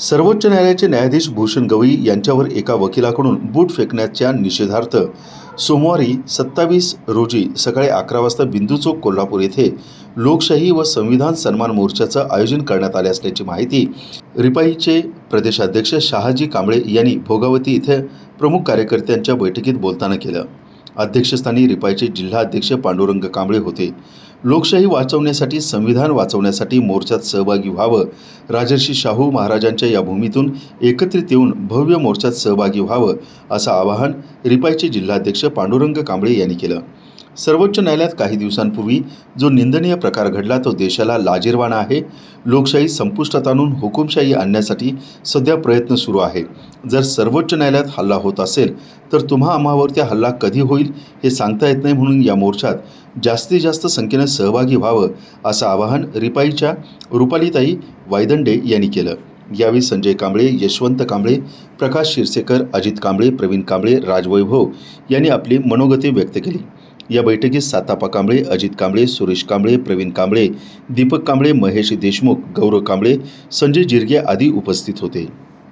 सर्वोच्च न्यायालयाचे न्यायाधीश भूषण गवई यांच्यावर एका वकिलाकडून बूट फेकण्याच्या निषेधार्थ सोमवारी सत्तावीस रोजी सकाळी अकरा वाजता बिंदू चौक कोल्हापूर येथे लोकशाही व संविधान सन्मान मोर्चाचं आयोजन करण्यात आले असल्याची माहिती रिपाईचे प्रदेशाध्यक्ष शहाजी कांबळे यांनी भोगावती इथे प्रमुख कार्यकर्त्यांच्या बैठकीत बोलताना केलं. अध्यक्षस्थानी रिपाईचे जिल्हाध्यक्ष पांडुरंग कांबळे होते. लोकशाही वाचवण्यासाठी संविधान वाचवण्यासाठी मोर्चात सहभागी व्हावं राजर्षी शाहू महाराजांच्या या भूमीतून एकत्रित येऊन भव्य मोर्चात सहभागी व्हावं असं आवाहन रिपाईचे जिल्हाध्यक्ष पांडुरंग कांबळे यांनी केलं. सर्वोच्च न्यायालयात काही दिवसांपूर्वी जो निंदनीय प्रकार घडला तो देशाला लाजीरवाणा आहे. लोकशाही संपुष्टात आणून हुकुमशाही आणण्यासाठी सध्या प्रयत्न सुरू आहे. जर सर्वोच्च न्यायालयात हल्ला होत असेल तर तुम्हा आम्हावरती हल्ला कधी होईल हे सांगता येत नाही म्हणून या मोर्चात जास्तीत जास्त संख्येनं सहभागी व्हावं असं आवाहन रिपाईच्या रुपालीताई वायदंडे यांनी केलं. यावेळी संजय कांबळे यशवंत कांबळे प्रकाश शिरसेकर अजित कांबळे प्रवीण कांबळे राजवैभव यांनी आपली मनोगती व्यक्त केली. या बैठकीत सातापा कांबळे अजित कांबळे सुरेश कांबळे प्रवीण कांबळे दीपक कांबळे महेश देशमुख गौरव कांबळे संजय जिरगे आदी उपस्थित होते.